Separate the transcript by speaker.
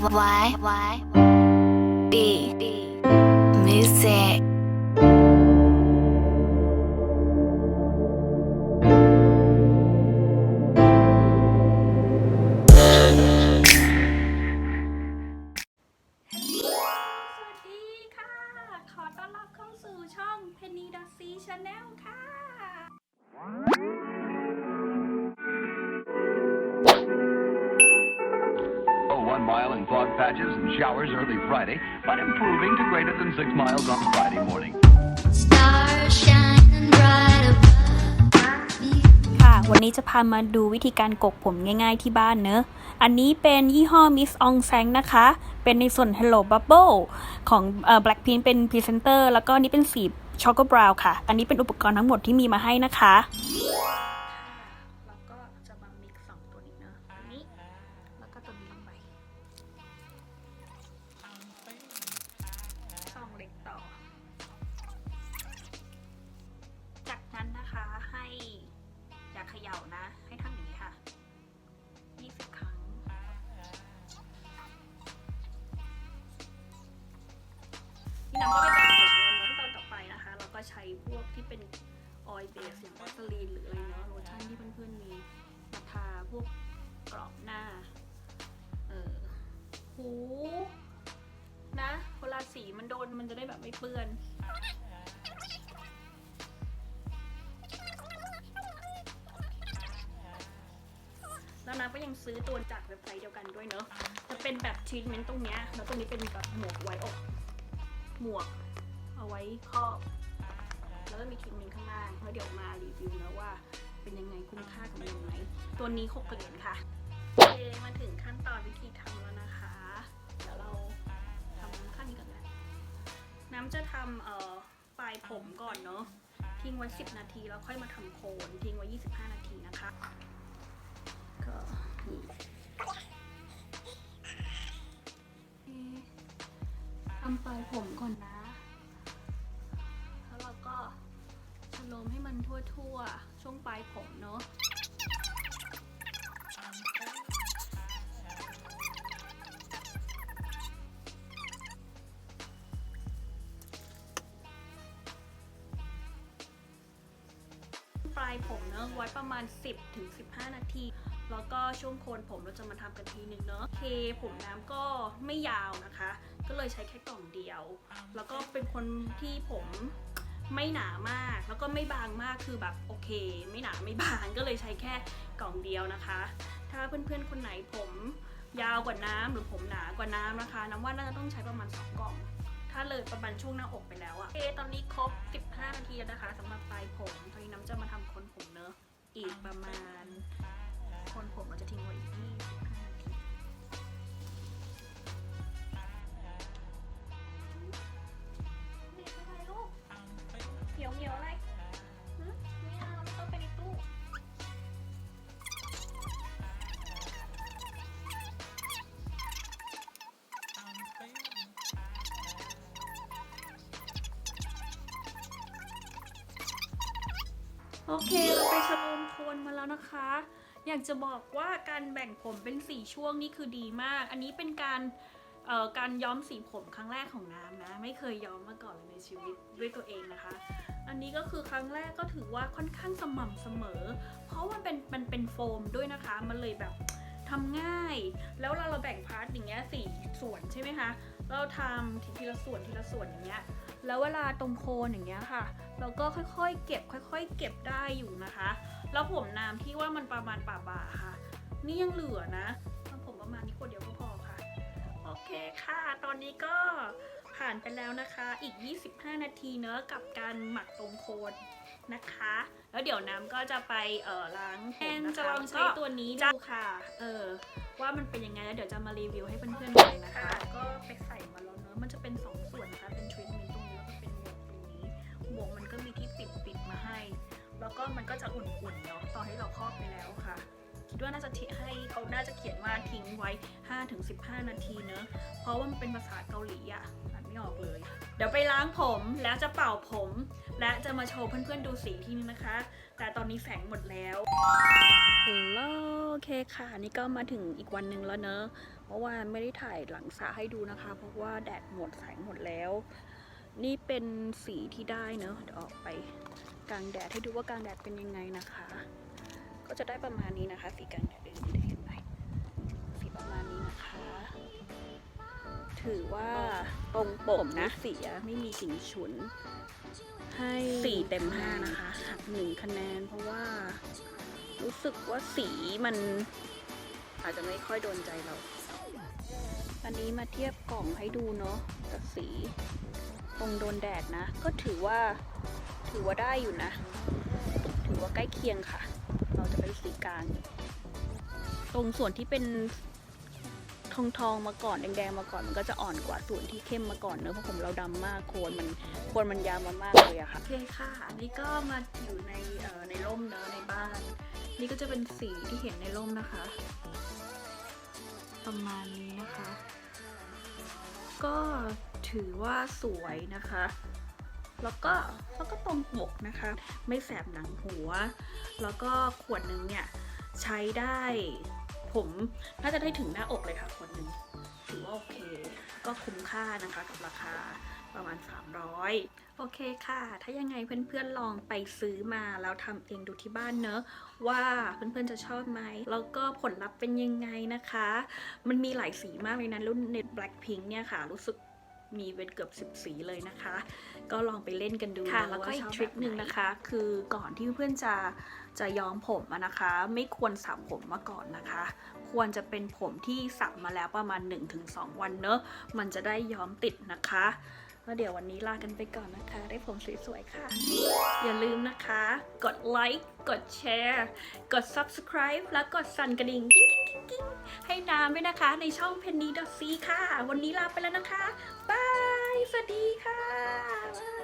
Speaker 1: Y Y B B Music
Speaker 2: mile in fog patches and showers early Friday, but improving to greater than six miles on Friday morning.
Speaker 1: Stars shining bright above
Speaker 3: ค่ะวันนี้จะพามาดูวิธีการกกผมง่ายๆที่บ้านเนอะ อันนี้เป็นยี่ห้อ Miss Ong Sang นะคะ เป็นในส่วน Hello Bubble ของเอ่อ Blackpink เป็นพรีเซนเตอร์แล้วก็นี่เป็นสี Choco Brown ค่ะ อันนี้เป็นอุปกรณ์ทั้งหมดที่มีมาให้นะคะ พี่น้ำก็ไปแต่งผมแล้วเนอะขั้นตอนต่อไปนะคะ เราก็ใช้พวกที่เป็นออยล์เบสอย่างวัสลีนหรืออะไรเนาะโลชั่นที่เพื่อนๆมีมาทาพวกกรอบหน้า เออหูนะเวลาสีมันโดนมันจะได้แบบไม่เปื้อนแล้วน้ำก็ยังซื้อตัวจากเว็บไซต์เดียวกันด้วยเนอะจะเป็นแบบทรีทเมนต์ตรงเนี้ย แล้วตรงนี้เป็นแบบหมวกไว้อก หมวกเอาไว้ครอบ แล้วก็มีทรีทเมนข้างล่างแล้วเดี๋ยวมารีวิวนะว่า เป็นยังไงคุ้มค่ากับมันยังไงตัวนี้หกเหรียญค่ะโอเคมาถึงขั้นตอนวิธีทำแล้วนะคะเดี๋ยวเราทำขั้นนี้ก่อนนะน้ำจะทำเอ่อปลายผมก่อนเนอะทิ้งไว้ 10 นาทีแล้วค่อยมาทำโคนทิ้งไว้ 25 นาทีนะคะ ผมเนอะไว้ประมาณ 10ถึง15 นาที แล้วก็ช่วงโคนผมเราจะมาทำกันทีหนึ่งเนอะเคผมน้ำก็ไม่ยาวนะคะ ก็เลยใช้แค่กล่องเดียว แล้วก็เป็นคนที่ผมไม่หนามากแล้วก็ไม่บางมากคือแบบโอเค ไม่หนาไม่บางก็เลยใช้แค่กล่องเดียวนะคะ ถ้าเพื่อนๆคนไหนผมยาวกว่าน้ำหรือผมหนากว่าน้ำนะคะ น้ำว่าน่าจะต้องใช้ประมาณสองกล่อง ถ้าเลยประมาณช่วงหน้าอกไปแล้วอะโอเคตอนนี้ครบ 15 นาทีแล้วนะคะสำหรับปลายผมตอนนี้น้ำจะมาทำคนผมเนอะอีกประมาณ คนผมเราจะทิ้งไว้อีก25 โอเคเราไปชะโลมโคนมาแล้วนะคะ อยากจะบอกว่าการแบ่งผมเป็นสีช่วงนี่คือดีมาก อันนี้เป็นการการย้อมสีผมครั้งแรกของน้ำนะ ไม่เคยย้อมมาก่อนเลยในชีวิตด้วยตัวเองนะคะ อันนี้ก็คือครั้งแรกก็ถือว่าค่อนข้างสม่ำเสมอ เพราะมันเป็นมันเป็นโฟมด้วยนะคะ มันเลยแบบทำง่าย แล้วเราเราแบ่งพาร์ทอย่างเงี้ยสี่ส่วนใช่ไหมคะ เราทำทีละส่วนทีละส่วนอย่างเงี้ย แล้วเวลาตรงโคนอย่างเงี้ยค่ะ เราก็ค่อยๆ เก็บค่อย ๆ เก็บได้อยู่นะคะ แล้วผมน้ำที่ว่ามันประมาณป่าบ่าค่ะ นี่ยังเหลือนะทำผมประมาณนี้คนเดียวก็พอค่ะ โอเคค่ะ ตอนนี้ก็ผ่านไปแล้วนะคะ อีก 25 นาทีเนอะกับการหมักตรงโคนนะคะ แล้วเดี๋ยวน้ำก็จะไปเอ่อล้างผมนะคะจะลองใช้ตัวนี้ดูค่ะ เออว่ามันเป็นยังไงแล้วเดี๋ยวจะมารีวิวให้เพื่อนๆดูนะคะ ก็ไปใส่มาแล้วเนอะมันจะเป็นสองส่วนนะคะ เป็นทรีทเมนต์ตรงนี้แล้วก็เป็น วกมันก็มีที่ปิดปิดมาให้ แล้วก็มันก็จะอุ่นๆเนาะตอนที่เราครอบไปแล้วค่ะ คิดว่าน่าจะเทให้เขาน่าจะเขียนว่าทิ้งไว้ 5-15 นาทีเนอะเพราะว่ามันเป็นภาษาเกาหลีอะอ่านไม่ออกเลย เดี๋ยวไปล้างผมแล้วจะเป่าผม และจะมาโชว์เพื่อนๆดูสีที่นี่นะคะ แต่ตอนนี้แสงหมดแล้วฮัลโหลโอเคค่ะ นี่ก็มาถึงอีกวันหนึ่งแล้วเนอะเมื่อวาไม่ได้ถ่ายหลังสระให้ดูนะคะ เพราะว่าแดดหมดแสงหมดแล้ว นี่เป็นสีที่ได้เนอะเดี๋ยวออกไปกลางแดดให้ดูว่ากลางแดดเป็นยังไงนะคะ ก็จะได้ประมาณนี้นะคะ สีกลางแดดเดินได้เห็นไหมสีประมาณนี้นะคะ ถือว่าตรงปกนะสีไม่มีกลิ่นฉุน ให้สี่เต็มห้านะคะหักหนึ่งคะแนนเพราะว่า รู้สึกว่าสีมันอาจจะไม่ค่อยโดนใจเราอันนี้มาเทียบกล่องให้ดูเนาะกับสี ตรงโดนแดดนะ ก็ถือว่าถือว่าได้อยู่นะ ถือว่าใกล้เคียงค่ะ เราจะเป็นสีกลาง ตรงส่วนที่เป็นทองทองมาก่อนแดงๆมาก่อนมันก็จะอ่อนกว่าส่วนที่เข้มมาก่อนเนอะเพราะผมเราดำมากโคนมันโคนมันยาวมามากเลยอะค่ะโอเคค่ะอันนี้ก็มาอยู่ในเอ่อในร่มเนอะในบ้าน นี่ก็จะเป็นสีที่เห็นในร่มนะคะ ประมาณนี้นะคะ ก็ถือว่าสวยนะคะ แล้วก็แล้วก็ตรงปกนะคะ ไม่แสบหนังหัว แล้วก็ขวดหนึ่งเนี่ยใช้ได้ผมน่าจะได้ถึงหน้าอกเลยค่ะขวดหนึ่งถือว่าโอเค ก็คุ้มค่านะคะกับราคา ประมาณ 300 โอเคค่ะ ถ้ายังไงเพื่อนๆลองไปซื้อมาแล้วทำเองดูที่บ้านเนอะว่าเพื่อนๆจะชอบไหม แล้วก็ผลลัพธ์เป็นยังไงนะคะ มันมีหลายสีมากเลยนะ รุ่นเน็ต Blackpink เนี่ยค่ะ รู้สึกมีเป็นเกือบ 10 สีเลยนะคะ ก็ลองไปเล่นกันดู
Speaker 4: ค่ะ
Speaker 3: นะ
Speaker 4: แล้วก็าอีก
Speaker 3: ชบ
Speaker 4: ทริค
Speaker 3: แบบไห
Speaker 4: นึ่งนะคะ
Speaker 3: คือก่อนที่เพื่อนจะจะย้อมผมอะนะคะ ไม่ควรสระผมมาก่อนนะคะ ควรจะเป็นผมที่สระมาแล้วประมาณ 1-2 วันเนอะมันจะได้ย้อมติดนะคะ แล้วเดี๋ยววันนี้ลากันไปก่อนนะคะ ได้ผมสวยๆค่ะ อย่าลืมนะคะ กดไลค์กดแชร์กด subscribe และกดสั่นกระดิ่งกิ๊งกิ๊งกิ๊งกิ๊งให้น้ำด้วยนะคะ ในช่องเพนนีดอซีค่ะ วันนี้ลาไปแล้วนะคะบายสวัสดีค่ะ